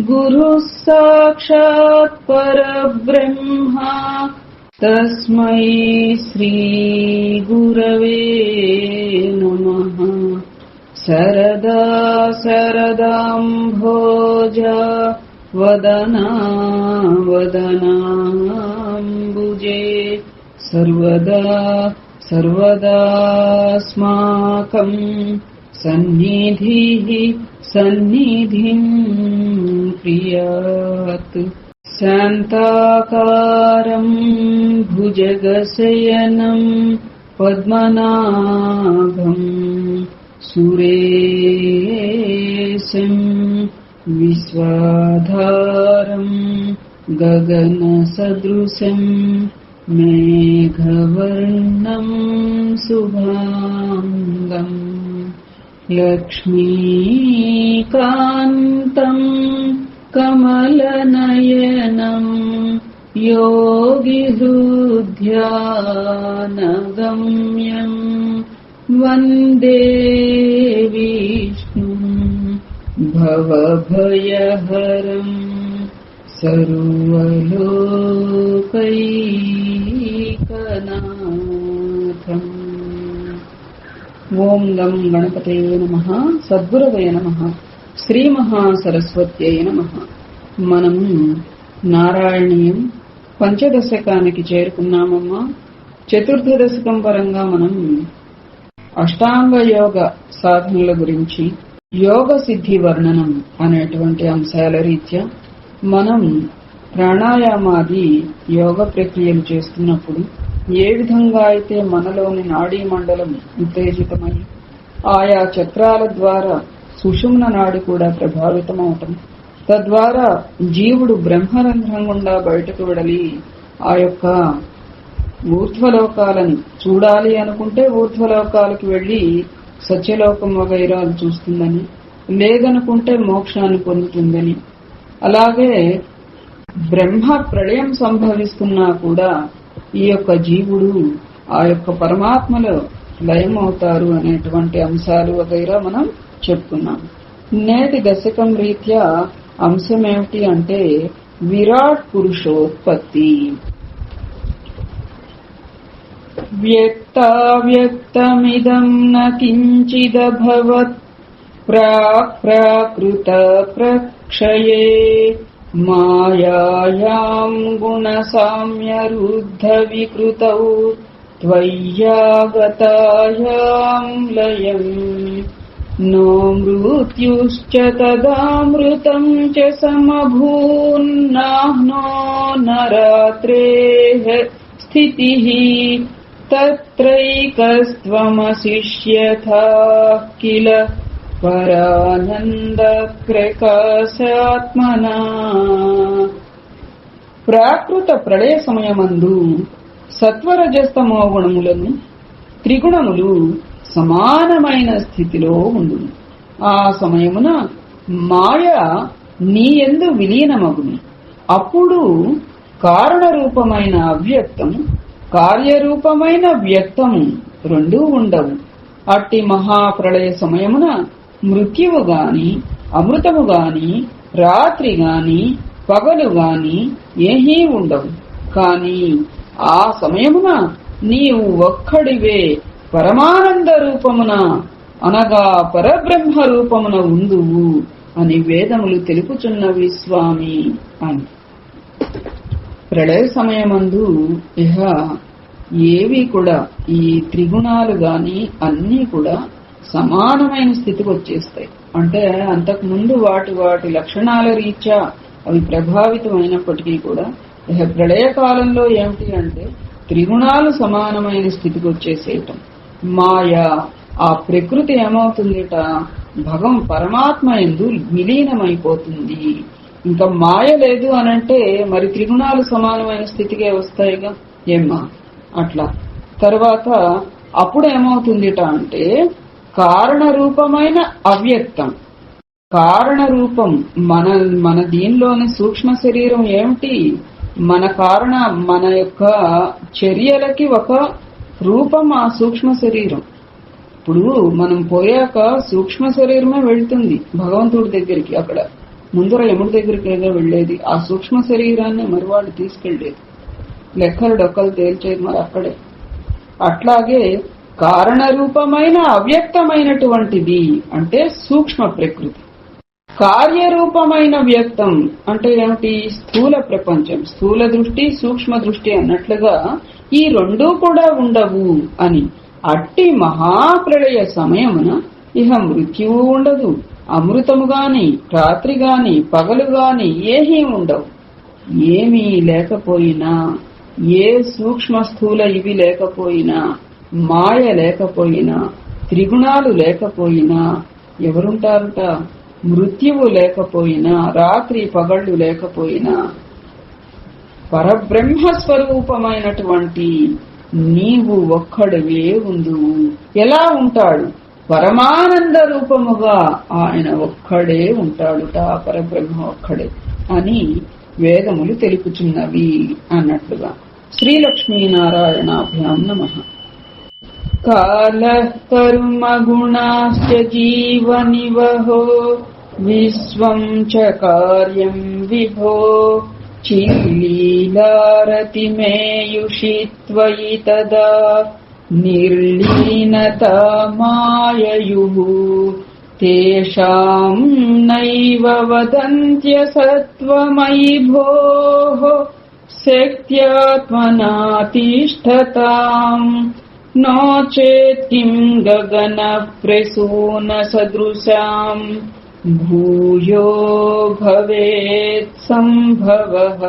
गुरुः साक्षात् परब्रह्मा। तस्मै श्रीगुरवे नमः। सरदा सरदाम्भोज वदना वदनाम्बुजे। सर्वदा सर्वदास्माकम् सन्निधिः सन्निधिम् प्रियात्। शान्ताकारम् भुजगशयनम् पद्मनाभम् सुरेशम् विश्वाधारम् गगनसदृशम् मेघवर्णम् शुभाङ्गम् लक्ष्मीकान्तम् कमलनयनम् योगिहृद्यानगम्यम् वन्दे विष्णुम् भवभयहरम् सर्वलोकैकनाथम् ఓం గం గణపతయే నమ సద్గురవయ నమ శ్రీ మహాసరస్వత్యై నమ. మనము నారాయణీయం పంచదశకానికి చేరుకున్నామమ్మా. చతుర్థ దశకం పరంగా మనం అష్టాంగ యోగ సాధనల గురించి యోగ సిద్ధి వర్ణనం అనేటువంటి అంశాల రీత్యా మనం ప్రాణాయామాది యోగ ప్రక్రియలు చేస్తున్నప్పుడు ఏ విధంగా అయితే మనలోని నాడీ మండలం ఉత్తేజితమై ఆయా చక్రాల ద్వారా సుషుమ్న నాడి కూడా ప్రభావితమవటం తద్వారా జీవుడు బ్రహ్మరంధ్రం గుండా బయటకు వెడలి ఆ యొక్క ఊర్ధ్వలోకాలను చూడాలి అనుకుంటే ఊర్ధ్వలోకాలకు వెళ్ళి సత్యలోకం వగైరాలు చూస్తుందని లేదనుకుంటే మోక్షాన్ని పొందుతుందని. అలాగే బ్రహ్మ ప్రళయం సంభవిస్తున్నా కూడా ఈ యొక్క జీవుడు ఆ యొక్క పరమాత్మలో లయమవుతారు అనేటువంటి అంశాలు వగైరా మనం చెప్పుకున్నాం. నేటి దశకం రీత్యా అంశం ఏమిటి అంటే విరాట్ పురుషోత్పత్తి. వ్యక్తావ్యక్తమిదం న కించిదభవత్ ప్రాకృత ప్రక్షయే. मायायाम् गुणसाम्यरुद्धविकृतौ त्वय्यागतायाम् लयम् लयन् न मृत्युश्च तदामृतम् च समभून्नाह्नो न रात्रेः स्थितिः तत्रैकस्त्वमशिष्यथा किल పరానందప్రకాశాత్మనా. ప్రాకృత ప్రళయ సమయమందు సత్వరజస్తమో గుణములను త్రిగుణములు సమానమైన స్థితిలో ఉండును. ఆ సమయమున మాయ నీ ఎందు విలీనమగుని. అప్పుడు కారణరూపమైన అవ్యక్తము కార్యరూపమైన వ్యక్తము రెండూ ఉండవు. అట్టి మహాప్రళయ సమయమున మృత్యువు గాని అమృతము గాని రాత్రి గాని పగలు గాని ఏమీ ఉండవు. కాని ఆ సమయమున నీవు ఒక్కడివే పరమానంద రూపమున అనగా పరబ్రహ్మ రూపమున ఉందువు అని వేదములు తెలుపుచున్నవి స్వామి అని. ప్రళయ సమయమందు ఇహ ఏవి కూడా ఈ త్రిగుణాలు గాని అన్నీ కూడా సమానమైన స్థితికి వచ్చేస్తాయి. అంటే అంతకు ముందు వాటి వాటి లక్షణాల రీత్యా అవి ప్రభావితమైనప్పటికీ కూడా ఇహ ప్రళయ కాలంలో ఏమిటి అంటే త్రిగుణాలు సమానమైన స్థితికి వచ్చేసేయటం. మాయ ఆ ప్రకృతి ఏమవుతుందిట? భగం పరమాత్మ ఎందు విలీనమైపోతుంది. ఇంకా మాయ లేదు అనంటే మరి త్రిగుణాలు సమానమైన స్థితికే వస్తాయిగా? ఏమ్మా? అట్లా. తర్వాత అప్పుడు ఏమవుతుందిట అంటే కారణ రూపమైన అవ్యక్తం. కారణ రూపం మన మన దీనిలోని సూక్ష్మ శరీరం ఏమిటి? మన కారణ మన యొక్క చర్యలకి ఒక రూపం ఆ సూక్ష్మ శరీరం. ఇప్పుడు మనం పోయాక సూక్ష్మ శరీరమే వెళ్తుంది భగవంతుడి దగ్గరికి. అక్కడ ముందర యముడి దగ్గరికి ఏదో వెళ్ళేది. ఆ సూక్ష్మ శరీరాన్ని మరి వాళ్ళు తీసుకెళ్ళేది లెక్కలు డొక్కలు తేల్చేది మరి అక్కడే. అట్లాగే కారణ రూపమైన అవ్యక్తమైనటువంటిది అంటే సూక్ష్మ ప్రకృతి. కార్యరూపమైన వ్యక్తం అంటే ఏమిటి? స్థూల ప్రపంచం. స్థూల దృష్టి సూక్ష్మ దృష్టి అన్నట్లుగా ఈ రెండూ కూడా ఉండవు అని. అట్టి మహాప్రళయ సమయమున ఇహ మృత్యువు ఉండదు. అమృతము గాని రాత్రి గాని పగలు గాని ఏమీ ఉండవు. ఏమీ లేకపోయినా ఏ సూక్ష్మ స్థూల ఇవి లేకపోయినా మాయ లేకపోయినా త్రిగుణాలు లేకపోయినా ఎవరుంటారుట? మృత్యువు లేకపోయినా రాత్రి పగళ్ళు లేకపోయినా పరబ్రహ్మ స్వరూపమైనటువంటి నీవు ఒక్కడివే ఉందు ఎలా ఉంటాడు? పరమానంద రూపముగా ఆయన ఒక్కడే ఉంటాడుట పరబ్రహ్మ ఒక్కడే అని వేదములు తెలుపుచున్నవి అన్నట్లుగా శ్రీలక్ష్మీనారాయణాభ్యాం నమ. कालः कर्मगुणाश्च जीवनिवहो विश्वम् च कार्यम् विभो। चिल्लीलारतिमेयुषि त्वयि तदा निर्लीनता माययुः। तेषाम् नैव वदन्त्यसत्त्वमयि भोः शक्त्यात्मनातिष्ठताम्। नो चेत् किम् गगनप्रसूनसदृशाम् భూయో భవేత్ సంభవ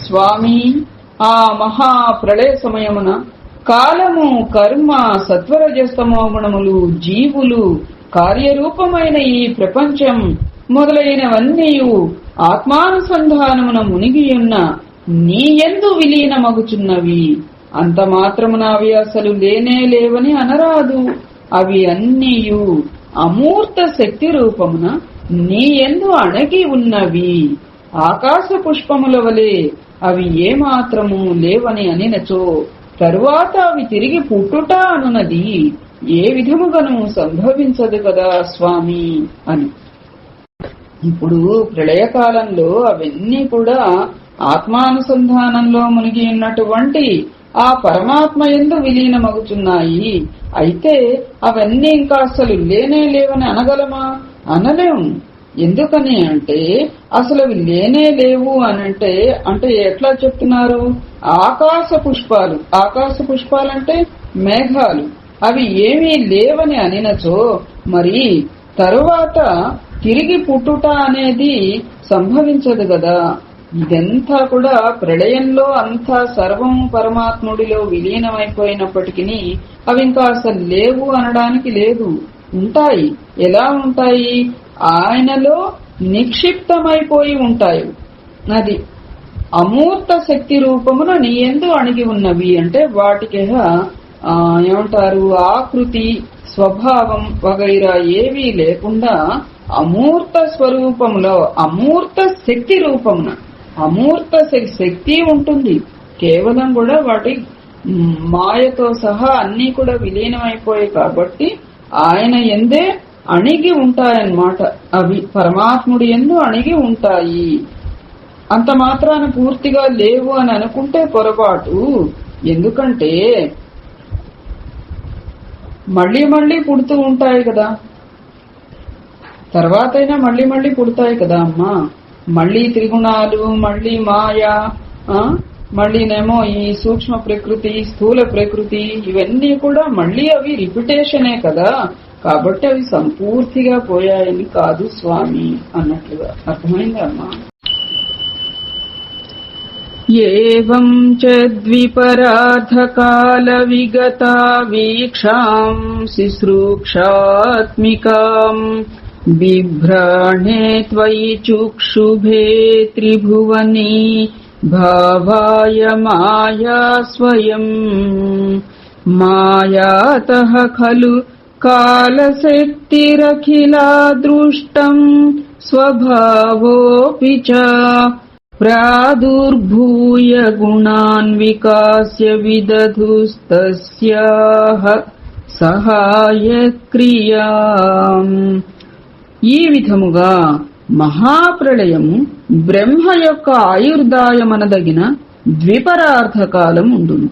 స్వామి ఆ మహా ప్రళయ సమయమున కాలము కర్మ సత్వరజస్తమో గుణములు జీవులు కార్యరూపమైన ఈ ప్రపంచం మొదలైనవన్నీ ఆత్మానుసంధానమున మునిగియున్న నీ ఎందు విలీనమగుచున్నవి అంత మాత్రమున అవి అసలు లేనే లేవని అనరాదు. అవి అన్నీయు అమూర్త శక్తి రూపమున నీ ఎందు అణగి ఉన్నవి. ఆకాశ పుష్పముల వలె అవి ఏమాత్రము లేవని అనినచో తరువాత అవి తిరిగి పుట్టుట అనునది. ఏ విధముగాను సంభవించదు కదా స్వామి అని. ఇప్పుడు ప్రళయకాలంలో అవన్నీ కూడా ఆత్మానుసంధానంలో మునిగి ఉన్నటువంటి ఆ పరమాత్మ ఎందు విలీనమగుతున్నాయి అయితే అవన్నీ ఇంకా అసలు లేనే లేవని అనగలమా? అనలేము ఎందుకని అంటే అసలు అవి లేనే లేవు అని అంటే అంటే ఎట్లా చెప్తున్నారు? ఆకాశ పుష్పాలు. ఆకాశ పుష్పాలంటే మేఘాలు. అవి ఏమీ లేవని అనినచో మరి తరువాత తిరిగి పుట్టుట అనేది సంభవించదు కదా ఇదంతా కూడా ప్రళయంలో అంతా సర్వం పరమాత్ముడిలో విలీనమైపోయినప్పటికీ అవి ఇంకా అసలు లేవు అనడానికి లేదు. ఉంటాయి. ఎలా ఉంటాయి? ఆయనలో నిక్షిప్తమైపోయి ఉంటాయి. అది అమూర్త శక్తి రూపమున నీ ఎందు అణిగి ఉన్నవి అంటే వాటికి ఏమంటారు? ఆకృతి స్వభావం వగైరా ఏవీ లేకుండా అమూర్త స్వరూపములో అమూర్త శక్తి రూపమున అమూర్త శక్తి ఉంటుంది. కేవలం కూడా వాటి మాయతో సహా అన్ని కూడా విలీనమైపోయాయి కాబట్టి ఆయన ఎందే అణిగి ఉంటాయన్నమాట. అవి పరమాత్ముడి ఎందు అణిగి ఉంటాయి. అంత మాత్రాన పూర్తిగా లేవు అని అనుకుంటే పొరపాటు. ఎందుకంటే మళ్ళీ మళ్ళీ పుడుతూ ఉంటాయి కదా. తర్వాతైనా మళ్ళీ మళ్ళీ పుడతాయి కదా అమ్మా. మళ్ళీ త్రిగుణాలు మళ్ళీ మాయ ఆ? మళ్ళీనేమో ఈ సూక్ష్మ ప్రకృతి స్థూల ప్రకృతి ఇవన్నీ కూడా మళ్ళీ అవి రిపిటేషనే కదా. కాబట్టి అవి సంపూర్తిగా పోయాయని కాదు స్వామి అన్నట్లుగా అర్థమైందమ్మా అమ్మా? చ ద్విపరాధకాల విగతా వీక్షాం శుశ్రూక్షాత్మికాం. बिभ्राणे त्वयि चुक्षुभे त्रिभुवने भावाय माया स्वयम् मायातः खलु कालशक्तिरखिला दृष्टम् स्वभावोऽपि च प्रादुर्भूय गुणान् विकास्य विदधुस्तस्याः सहायक्रियाम्। ఈ విధముగా మహాప్రళయము బ్రహ్మ యొక్క ఆయుర్దాయమనదగిన ద్విపరార్థకాలం ఉండును.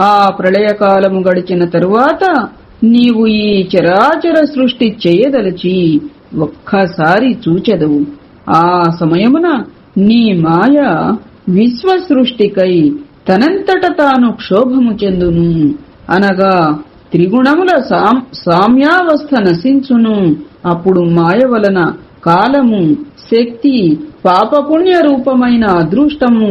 ఆ ప్రళయకాలము గడిచిన తరువాత నీవు ఈ చరాచర సృష్టి చేయదలచి ఒక్కసారి చూచెదవు. ఆ సమయమున నీ మాయ విశ్వ సృష్టికై తనంతట తాను క్షోభము చెందును. అనగా త్రిగుణముల సాం సామ్యావస్థ నశించును. అప్పుడు మాయ వలన కాలము శక్తి పాపపుణ్య రూపమైన అదృష్టము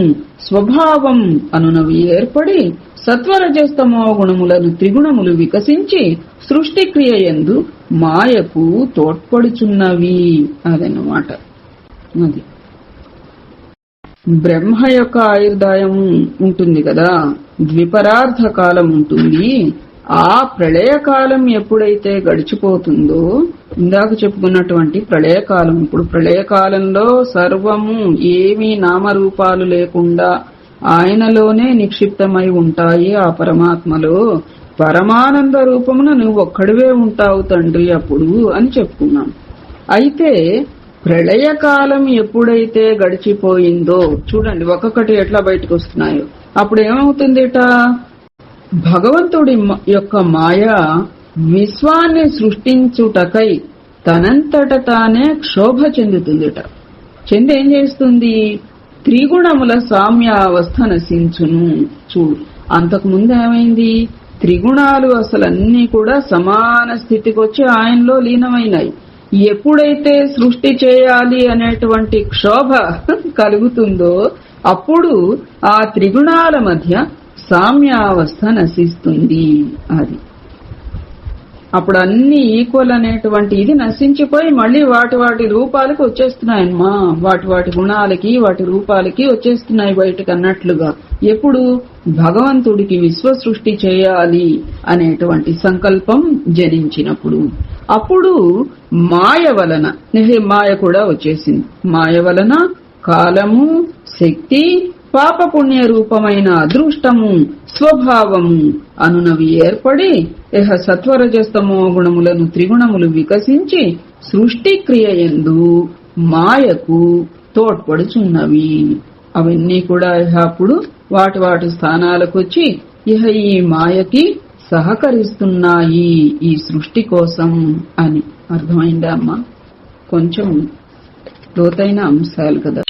స్వభావం అనునవి ఏర్పడి సత్వరజస్తమో గుణములను త్రిగుణములు వికసించి సృష్టి క్రియ యందు మాయకు తోడ్పడుచున్నవి అదన్నమాట. అది. బ్రహ్మ యొక్క ఆయుర్దాయం ఉంటుంది కదా ద్విపరార్థ కాలం ఉంటుంది. ఆ ప్రళయకాలం ఎప్పుడైతే గడిచిపోతుందో ఇందాక చెప్పుకున్నటువంటి ప్రళయకాలం ఇప్పుడు ప్రళయకాలంలో సర్వము ఏమీ నామరూపాలు లేకుండా ఆయనలోనే నిక్షిప్తమై ఉంటాయి ఆ పరమాత్మలో. పరమానంద రూపమున నువ్వు ఒక్కడివే ఉంటావు తండ్రి అప్పుడు అని చెప్పుకున్నాం. అయితే ప్రళయకాలం ఎప్పుడైతే గడిచిపోయిందో చూడండి ఒక్కొక్కటి ఎట్లా బయటకు వస్తున్నాయో అప్పుడు ఏమవుతుందిట భగవంతుడి యొక్క మాయ విశ్వాన్ని సృష్టించుటకై తనంతట తానే క్షోభ చెందుతుందిట. చెంది ఏం చేస్తుంది? త్రిగుణముల సామ్యావస్థ నశించును. చూడు అంతకు ముందు ఏమైంది? త్రిగుణాలు అసలు అన్నీ కూడా సమాన స్థితికి వచ్చి ఆయనలో లీనమైనాయి. ఎప్పుడైతే సృష్టి చేయాలి అనేటువంటి క్షోభ కలుగుతుందో అప్పుడు ఆ త్రిగుణాల మధ్య సామ్యావస్థ నశిస్తుంది అది. అప్పుడు అన్ని ఈక్వల్ అనేటువంటి ఇది నశించిపోయి మళ్ళీ వాటి వాటి రూపాలకి వచ్చేస్తున్నాయమ్మా. వాటి వాటి గుణాలకి వాటి రూపాలకి వచ్చేస్తున్నాయి బయటకు అన్నట్లుగా ఎప్పుడు? భగవంతుడికి విశ్వ సృష్టి చేయాలి అనేటువంటి సంకల్పం జనించినప్పుడు. అప్పుడు మాయ వలన మాయ కూడా వచ్చేసింది. మాయ వలన కాలము శక్తి పాపపుణ్య రూపమైన అదృష్టము స్వభావము అనునవి ఏర్పడి ఇహ సత్వరజస్తమో గుణములను త్రిగుణములు వికసించి సృష్టి క్రియ ఎందు మాయకు తోడ్పడుచున్నవి. అవన్నీ కూడా ఇహ అప్పుడు వాటి వాటి స్థానాలకొచ్చి ఇహ ఈ మాయకి సహకరిస్తున్నాయి ఈ సృష్టి కోసం అని. అర్థమైందా అమ్మా? కొంచెం లోతైన అంశాలు కదా.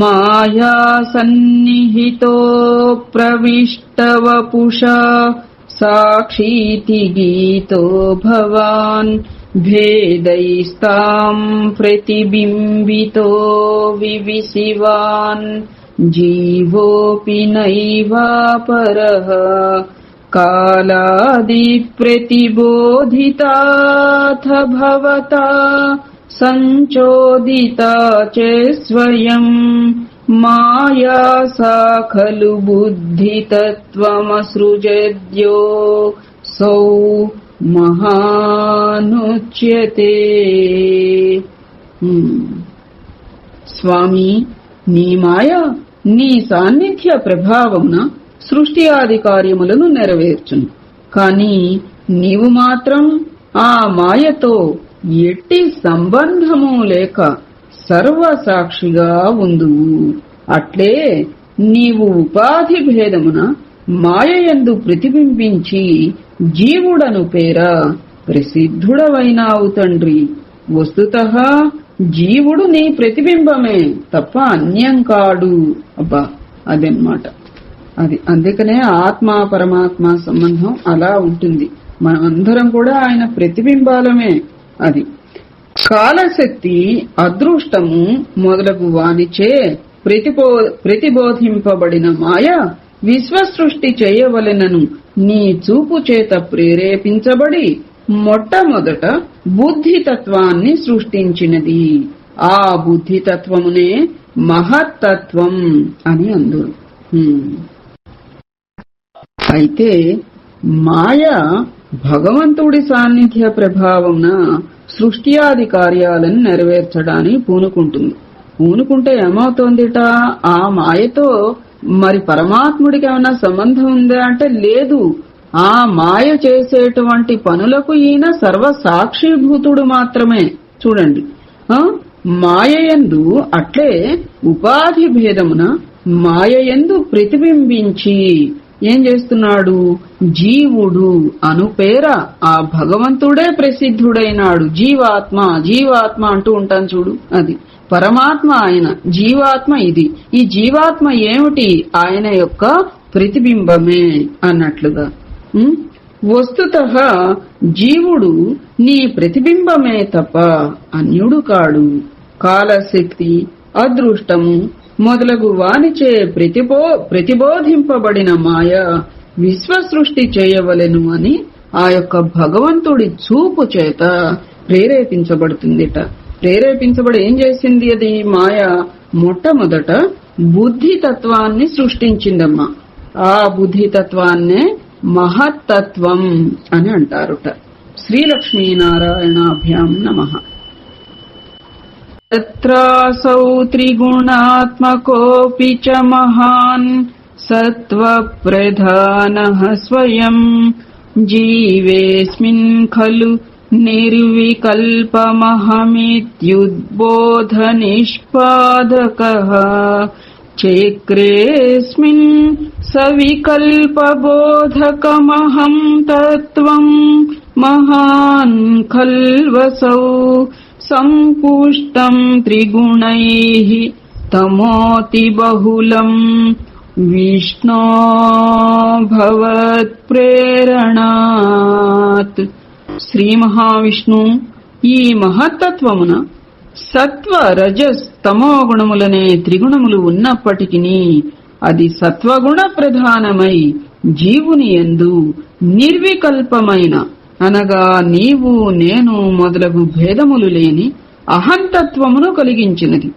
मायासन्निहितो प्रविष्टवपुषा साक्षीति गीतो भवान् भेदैस्ताम् प्रतिबिम्बितो विविशिवान् जीवोऽपि नैवापरः कालादिप्रतिबोधिताथ भवता సంచోదితా చ స్వయం మాయా సా ఖలు బుద్ధితత్వమసృజద్యో సౌ మహానుచ్యతే. స్వామి నీ మాయ నీ సాన్నిధ్య ప్రభావమున సృష్టి ఆది కార్యములను నెరవేర్చును. కాని నీవు మాత్రం ఆ మాయతో ఎట్టి సంబంధము లేక సర్వసాక్షిగా ఉందువు అట్లే నీవు ఉపాధి భేదమున మాయయందు ప్రతిబింబించి జీవుడను పేర ప్రసిద్ధుడవైనావు తండ్రి. వస్తుత జీవుడు నీ ప్రతిబింబమే తప్ప అన్యం కాడు. అబ్బా అదన్నమాట అది అందుకనే ఆత్మ పరమాత్మ సంబంధం అలా ఉంటుంది. మనమందరం కూడా ఆయన ప్రతిబింబాలమే. అది. కాలశక్తి అదృష్టము మొదలగు వానిచే ప్రతిపో ప్రతిబోధింపబడిన మాయ విశ్వసృష్టి చేయవలెనను నీ చూపు చేత ప్రేరేపించబడి మొట్టమొదట బుద్ధి తత్వాన్ని సృష్టించినది. ఆ బుద్ధి తత్వమునే మహత్తత్వం అని అందురు. అయితే మాయ భగవంతుడి సాన్నిధ్య ప్రభావమున సృష్టియాది కార్యాలను నెరవేర్చడానికి పూనుకుంటుంది. పూనుకుంటే ఏమవుతోందిట? ఆ మాయతో మరి పరమాత్ముడికి ఏమైనా సంబంధం ఉందా అంటే లేదు. ఆ మాయ చేసేటువంటి పనులకు ఈయన సర్వ సాక్షిభూతుడు మాత్రమే. చూడండి. మాయయందు అట్లే ఉపాధి భేదమున మాయయందు ప్రతిబింబించి ఏం చేస్తున్నాడు? జీవుడు అను పేర ఆ భగవంతుడే ప్రసిద్ధుడైనాడు. జీవాత్మ జీవాత్మ అంటూ ఉంటాను చూడు. అది పరమాత్మ ఆయన జీవాత్మ ఇది. ఈ జీవాత్మ ఏమిటి? ఆయన యొక్క ప్రతిబింబమే అన్నట్లుగా. వస్తుత జీవుడు నీ ప్రతిబింబమే తప్ప అన్యుడు కాడు. కాలశక్తి అదృష్టము మొదలగు వానిచే ప్రతిబో ప్రతిబోధింపబడిన మాయ విశ్వ సృష్టి చేయవలెను అని ఆ యొక్క భగవంతుడి చూపు చేత ప్రేరేపించబడుతుందిట. ప్రేరేపించబడి ఏం చేసింది అది? మాయ మొట్టమొదట బుద్ధి తత్వాన్ని సృష్టించిందమ్మా. ఆ బుద్ధి తత్వాన్నే మహత్తత్వం అని అంటారుట. శ్రీలక్ష్మీనారాయణాభ్యాం నమః. तत्रासौ त्रिगुणात्मकोऽपि च महान् सत्त्वप्रधानः स्वयम् जीवेऽस्मिन् खलु निर्विकल्पमहमित्युद्बोधनिष्पादकः चेक्रेऽस्मिन् सविकल्पबोधकमहम् तत्त्वम् महान् खल्वसौ सम्पुष्टम् त्रिगुणैः तमोतिबहुलम् विष्णो భవత్ప్రేరణాత్ శ్రీ మహావిష్ణు ఈ మహత్తత్వమున సత్వ రజస్ తమో గుణములనే త్రిగుణములు ఉన్నప్పటికీ అది సత్వగుణ ప్రధానమై జీవుని ఎందు నిర్వికల్పమైన అనగా నీవు నేను మొదలగు భేదములు లేని అహంతత్వమును కలిగించినది.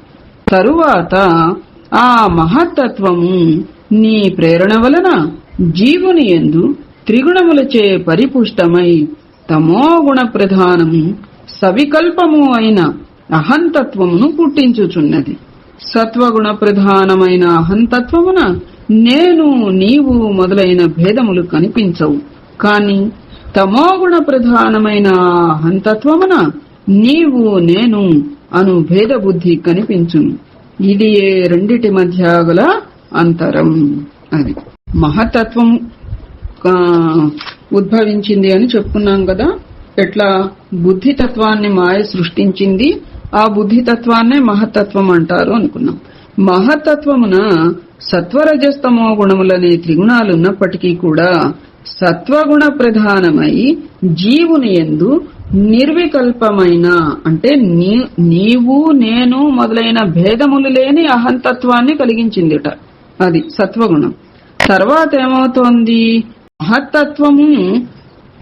తరువాత ఆ మహత్తత్వము నీ ప్రేరణ వలన జీవుని ఎందు త్రిగుణములచే పరిపుష్టమై తమోగుణ ప్రధానము సవికల్పము అయిన అహంతత్వమును పుట్టించుచున్నది. సత్వగుణ ప్రధానమైన అహంతత్వమున నేను నీవు మొదలైన భేదములు కనిపించవు. కాని తమోగుణ ప్రధానమైన అహంతత్వమున నీవు నేను అను భేద బుద్ధి కనిపించును. ఇది ఏ రెండిటి మధ్య గల అంతరం అది. మహతత్వం ఉద్భవించింది అని చెప్పుకున్నాం కదా. ఎట్లా? బుద్ధితత్వాన్ని మాయ సృష్టించింది. ఆ బుద్ధితత్వాన్నే మహతత్వం అంటారు అనుకున్నాం. మహతత్వమున సత్వరజస్తమో గుణములనే త్రిగుణాలున్నప్పటికీ కూడా సత్వగుణ ప్రధానమై జీవుని ఎందు నిర్వికల్పమైన అంటే నీవు నేను మొదలైన భేదములు లేని అహంతత్వాన్ని కలిగించిందిట. అది సత్వగుణం. తర్వాత ఏమవుతోంది? మహత్తత్వము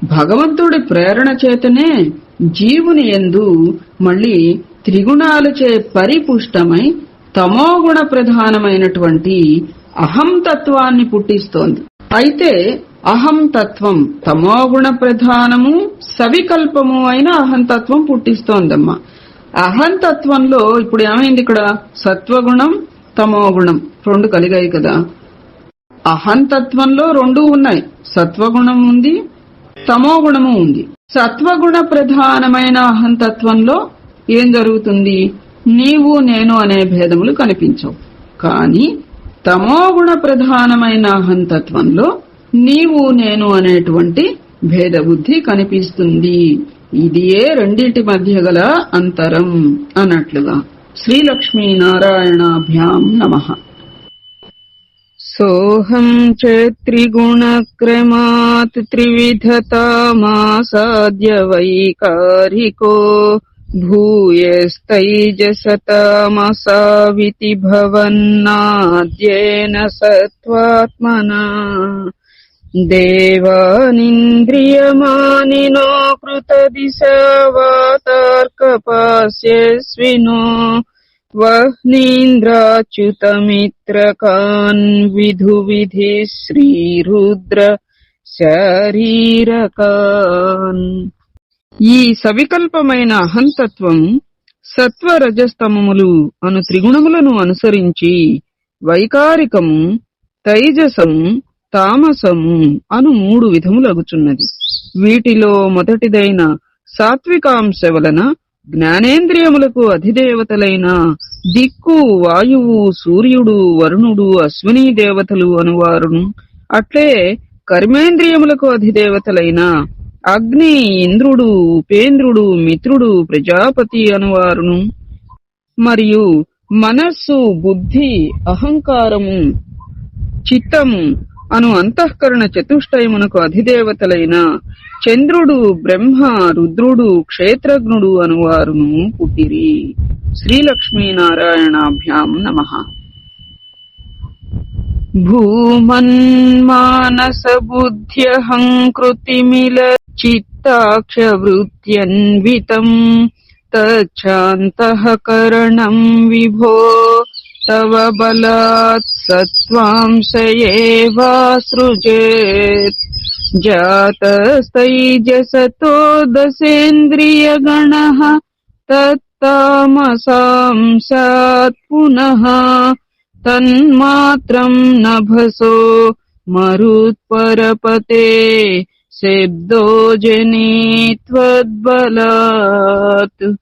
భగవంతుడి ప్రేరణ చేతనే జీవుని ఎందు మళ్ళీ త్రిగుణాలచే పరిపుష్టమై తమోగుణ ప్రధానమైనటువంటి అహం తత్వాన్ని పుట్టిస్తోంది. అయితే అహం తత్వం తమోగుణ ప్రధానము సవికల్పము అయిన అహంతత్వం పుట్టిస్తోందమ్మా. అహంతత్వంలో ఇప్పుడు ఏమైంది ఇక్కడ? సత్వగుణం తమోగుణం రెండు కలిగాయి కదా. అహంతత్వంలో రెండు ఉన్నాయి. సత్వగుణం ఉంది తమోగుణము ఉంది. సత్వగుణ ప్రధానమైన అహంతత్వంలో ఏం జరుగుతుంది? నీవు నేను అనే భేదములు కనిపించవు కానీ తమోగుణ ప్రధానమైన అహంతత్వంలో నీవు నేను అనేటువంటి భేద బుద్ధి కనిపిస్తుంది ఇదియే రెండింటి మధ్య గల అంతరం అన్నట్లుగా శ్రీలక్ష్మీ నారాయణాభ్యాం నమః सोऽहं च त्रिगुणक्रमात् त्रिविधतामासाद्य वैकारिको भूयस्तैजसतामसाविति भवन्नाद्येन सत्त्वात्मना। देवानिन्द्रियमानिनो कृतदिशा वातार्कपास्यस्विनो वह्नीन्द्राच्युतमित्रकान् विधुविधि श्रीरुद्र शरीरकान् ఈ సవికల్పమైన అహంతత్వం సత్వరజస్తమములు అను త్రిగుణములను అనుసరించి వైకారికము తైజసము తామసము అను మూడు విధములగుచున్నది. వీటిలో మొదటిదైన సాత్వికాంశ వలన జ్ఞానేంద్రియములకు అధిదేవతలైన దిక్కు వాయువు సూర్యుడు వరుణుడు అశ్విని దేవతలు అనువారును. అట్లే కర్మేంద్రియములకు అధిదేవతలైన అగ్ని ఇంద్రుడు ఉపేంద్రుడు మిత్రుడు ప్రజాపతి అనువారును. మరియు మనస్సు బుద్ధి అహంకారము చిత్తము అను అంతఃకరణ చతుష్టయమునకు అధిదేవతలైన చంద్రుడు బ్రహ్మ రుద్రుడు క్షేత్రజ్ఞుడు అనువారును పుట్టిరి. శ్రీలక్ష్మీనారాయణాభ్యాం నమ. భూమన్మానస బుద్ధ్యహంకృతిమిల चित्ताक्षवृत्त्यन्वितम् तच्छान्तः करणम् विभो तव बलात् सत्त्वांशयेवासृजेत् जातस्तैजसतो दशेन्द्रियगणः तत्तामसां स्यात् पुनः तन्मात्रम् नभसो मरुत्परपते జనీ త్వద్బలాత్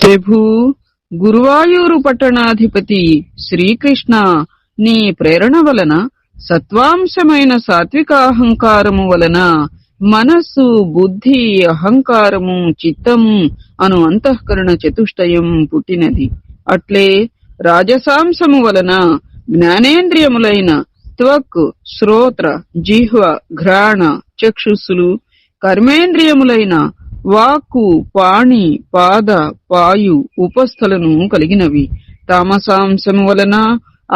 ప్రభు గురువాయూరు పట్టణాధిపతి శ్రీకృష్ణ నీ ప్రేరణ వలన సత్వాంశమైన సాత్వికాహంకారము వలన మనస్సు బుద్ధి అహంకారము చిత్తము అను అంతఃకరణ చతుష్టయం పుట్టినది. అట్లే రాజసాంశము వలన జ్ఞానేంద్రియములైన త్వక్ శ్రోత్ర జిహ్వ ఘ్రాణ చక్షుస్సులు కర్మేంద్రియములైన వాక్కు పాణి పాద పాయు ఉపస్థలను కలిగినవి తామసాంశము వలన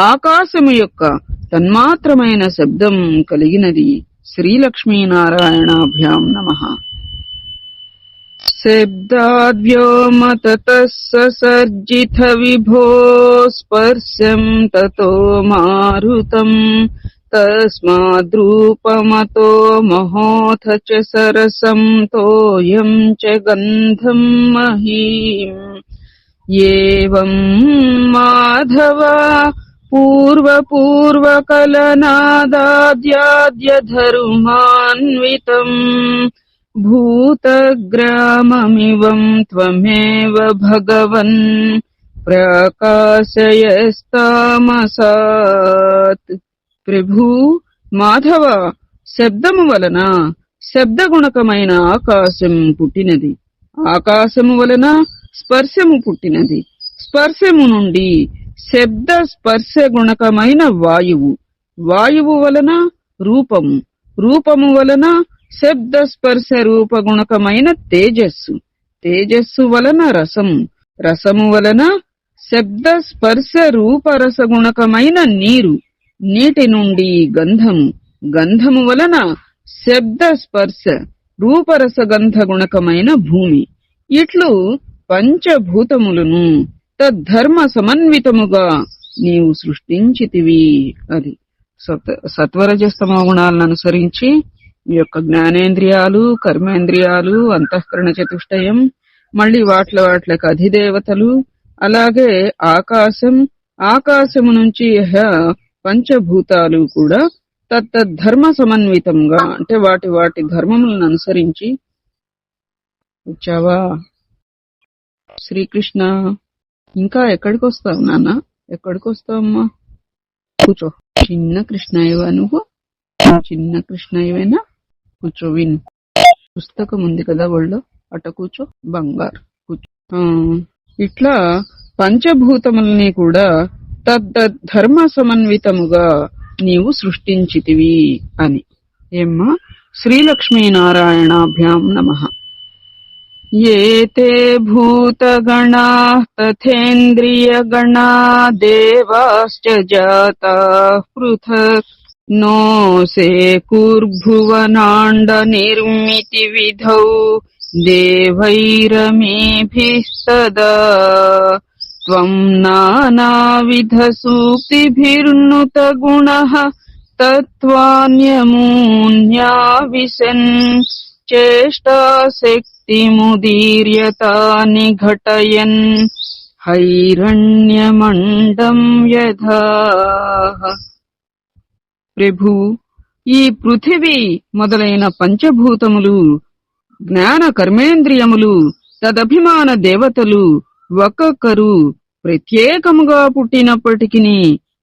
ఆకాశము యొక్క తన్మాత్రమైన శబ్దం కలిగినది శ్రీలక్ష్మీనారాయణాభ్యాం నమ శబ్దాద్వ్యోమతతः విభో స్పర్శం తతో మారుతం तस्माद्रूपमतो महोऽथ च सरसं तोयं च गन्धं महीम्। एवं माधव पूर्वपूर्वकलनादाद्याद्यधर्मान्वितम् भूतग्राममिवं त्वमेव भगवन् प्रकाशयस्तामसात्। ప్రభూ మాధవ శబ్దము వలన శబ్దగుణకమైన ఆకాశం పుట్టినది. ఆకాశము వలన స్పర్శము పుట్టినది. స్పర్శము నుండి శబ్ద స్పర్శ గుణకమైన వాయువు. వాయువు వలన రూపము. రూపము వలన శబ్ద స్పర్శ రూప గుణకమైన తేజస్సు. తేజస్సు వలన రసము. రసము వలన శబ్ద స్పర్శ రూపరస గుణకమైన నీరు. నీటి నుండి గంధము గంధము వలన శబ్ద స్పర్శ రూపరస గంధ గుణకమైన భూమి. ఇట్లు పంచభూతములను తద్ధర్మ సమన్వితముగా నీవు సృష్టించితివి అది. సత్ సత్వరజస్తమ గుణాలను అనుసరించి ఈ యొక్క జ్ఞానేంద్రియాలు కర్మేంద్రియాలు అంతఃకరణ చతుష్టయం మళ్ళీ వాట్ల వాట్లకు అధిదేవతలు అలాగే ఆకాశం ఆకాశము నుంచి పంచభూతాలు కూడా తత్తద్ధర్మ సమన్వితంగా అంటే వాటి వాటి ధర్మములను అనుసరించి వచ్చావా? శ్రీకృష్ణ ఇంకా ఎక్కడికి వస్తావు నాన్న? ఎక్కడికి వస్తావమ్మా కూర్చో. చిన్న కృష్ణయ్యవా నువ్వు? చిన్న కృష్ణయ్యవేనా? కూర్చో విను. పుస్తకం ఉంది కదా వాళ్ళు అట కూర్చో. బంగారు. కూర్చో. ఇట్లా పంచభూతముల్ని కూడా తద్ధర్మ సమన్వితముగా నీవు సృష్టించితివి అని ఏమ్మ శ్రీలక్ష్మీనారాయణాభ్యాం నమ ఏతే భూతగణా తథేంద్రియగణా దేవాశ్చ జాతా పృథక్ నోసే కూర్భువనాండ నిర్మితి విధౌ దేవైరమేభిస్తదా देवैरमेभिस्तदा त्वम् नानाविधसूक्तिभिर्नुत गुणः तत्त्वान्यमून्याविशन् चेष्टाशक्तिमुदीर्यतानि घटयन् హైరణ్యమండం యథా ప్రభు ఈ పృథివీ మొదలైన పంచభూతములు జ్ఞాన కర్మేంద్రియములు తదభిమాన దేవతలు ఒక్కొక్కరు ప్రత్యేకముగా పుట్టినప్పటికీ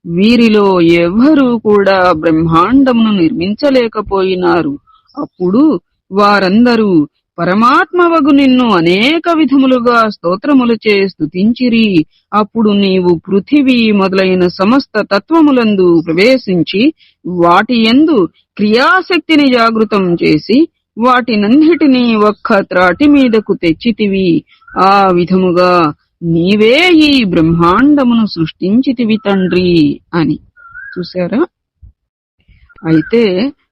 వీరిలో ఎవ్వరూ కూడా బ్రహ్మాండమును నిర్మించలేకపోయినారు. అప్పుడు వారందరూ పరమాత్మవగు నిన్ను అనేక విధములుగా స్తోత్రములచే స్తుతించిరి. అప్పుడు నీవు పృథివీ మొదలైన సమస్త తత్వములందు ప్రవేశించి వాటి యందు క్రియాశక్తిని జాగృతం చేసి వాటినన్నిటినీ ఒక్క త్రాటి మీదకు తెచ్చితివి. ఆ విధముగా నీవే ఈ బ్రహ్మాండమును సృష్టించితివి తండ్రి అని. చూసారా అయితే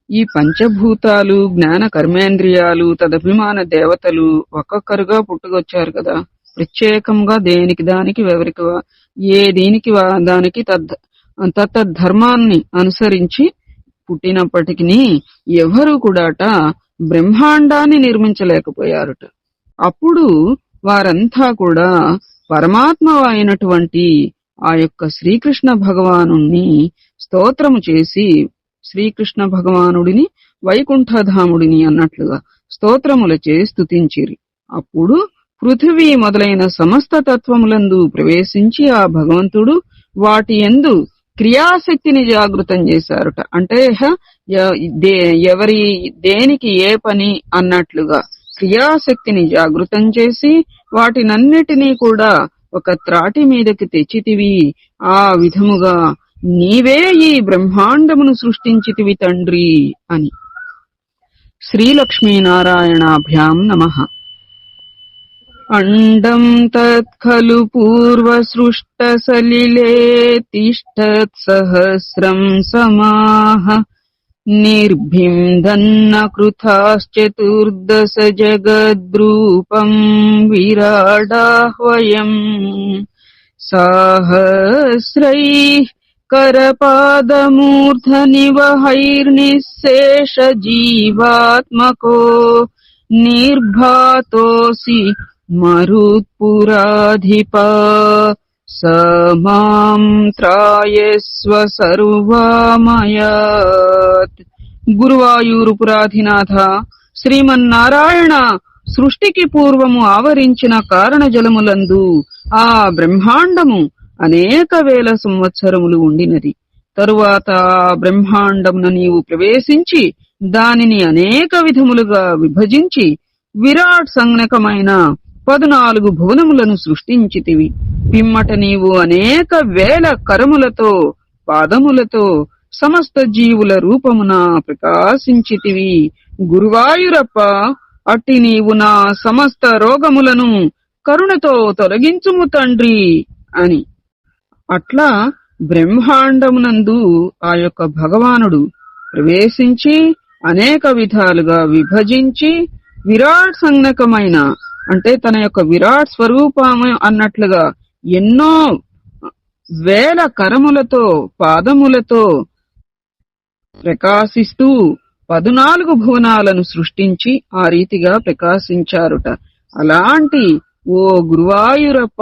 ఈ పంచభూతాలు జ్ఞాన కర్మేంద్రియాలు తదభిమాన దేవతలు ఒక్కొక్కరుగా పుట్టుకొచ్చారు కదా. ప్రత్యేకంగా దేనికి దానికి ఎవరికి ఏ దీనికి దానికి తద్ తత్తద్ అనుసరించి పుట్టినప్పటికీ ఎవరు కూడాట బ్రహ్మాండాన్ని నిర్మించలేకపోయారుట. అప్పుడు వారంతా కూడా పరమాత్మ అయినటువంటి ఆ యొక్క శ్రీకృష్ణ భగవాను స్తోత్రము చేసి శ్రీకృష్ణ భగవానుడిని వైకుంఠధాముడిని అన్నట్లుగా స్తోత్రములచే స్తుతించిరి అప్పుడు పృథివీ మొదలైన సమస్త తత్వములందు ప్రవేశించి ఆ భగవంతుడు వాటి యందు క్రియాశక్తిని జాగృతం చేశారుట. అంటే హ, దే- ఎవరి దేనికి ఏ పని అన్నట్లుగా క్రియాశక్తిని జాగృతం చేసి వాటినన్నిటినీ కూడా ఒక త్రాటి మీదకి తెచ్చితివి. ఆ విధముగా నీవే ఈ బ్రహ్మాండమును సృష్టించితివి తండ్రి అని. శ్రీలక్ష్మీనారాయణాభ్యాం నమః. అండం తత్ఖలు పూర్వసృష్టసలిలే తిష్టత్ సహస్రం సమాహ. निर्भिन्दन्नकृथाश्चतुर्दश जगद्रूपम् विराडाह्वयम् साहस्रैः करपादमूर्धनिवहैर्निःशेषजीवात्मको निर्भातोऽसि मरुत्पुराधिपा स माम् త్రాయస్వ సర్వామయాత్ గురువాయూరు పురాధినాథ శ్రీమన్నారాయణ సృష్టికి పూర్వము ఆవరించిన కారణ జలములందు ఆ బ్రహ్మాండము అనేక వేల సంవత్సరములు ఉండినది తరువాత ఆ బ్రహ్మాండమున నీవు ప్రవేశించి దానిని అనేక విధములుగా విభజించి విరాట్ సంజ్ఞకమైన పదునాలుగు భువనములను సృష్టించితివి. పిమ్మట నీవు అనేక వేల కరములతో పాదములతో సమస్త జీవుల రూపమున ప్రకాశించితివి. గురువాయురప్ప అట్టి నీవు నా సమస్త రోగములను కరుణతో తొలగించుము తండ్రి అని. అట్లా బ్రహ్మాండమునందు ఆ యొక్క భగవానుడు ప్రవేశించి అనేక విధాలుగా విభజించి విరాట్ సంజ్ఞకమైన అంటే తన యొక్క విరాట్ స్వరూపము అన్నట్లుగా ఎన్నో వేల కరములతో పాదములతో ప్రకాశిస్తూ పదునాలుగు భువనాలను సృష్టించి ఆ రీతిగా ప్రకాశించారుట. అలాంటి ఓ గురువాయూరప్ప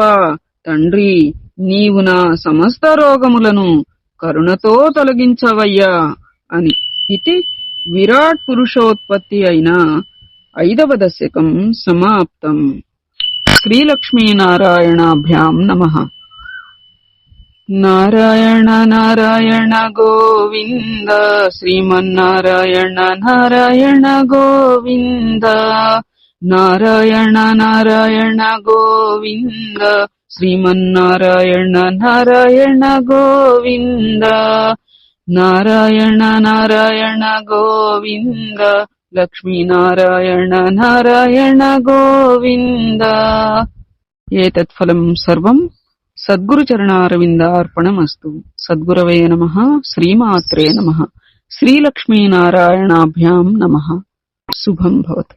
తండ్రి నీవు నా సమస్త రోగములను కరుణతో తొలగించవయ్యా అని. ఇది విరాట్ పురుషోత్పత్తి అయిన ఐదవ దశకం సమాప్తం శ్రీలక్ష్మీనారాయణాభ్యాం నమ నారాయణ నారాయణ గోవింద శ్రీమన్నారాయణ నారాయణ గోవింద నారాయణ నారాయణ గోవింద శ్రీమన్నారాయణ నారాయణ గోవింద నారాయణ నారాయణ గోవింద లక్ష్మీనారాయణ నారాయణ గోవింద ఏతత్ఫలం సర్వం సద్గురు చరణారవిందార్పణమస్తు సద్గురవే నమ శ్రీమాత్రే నమ శ్రీలక్ష్మీనారాయణాభ్యాం నమ శుభం భవతు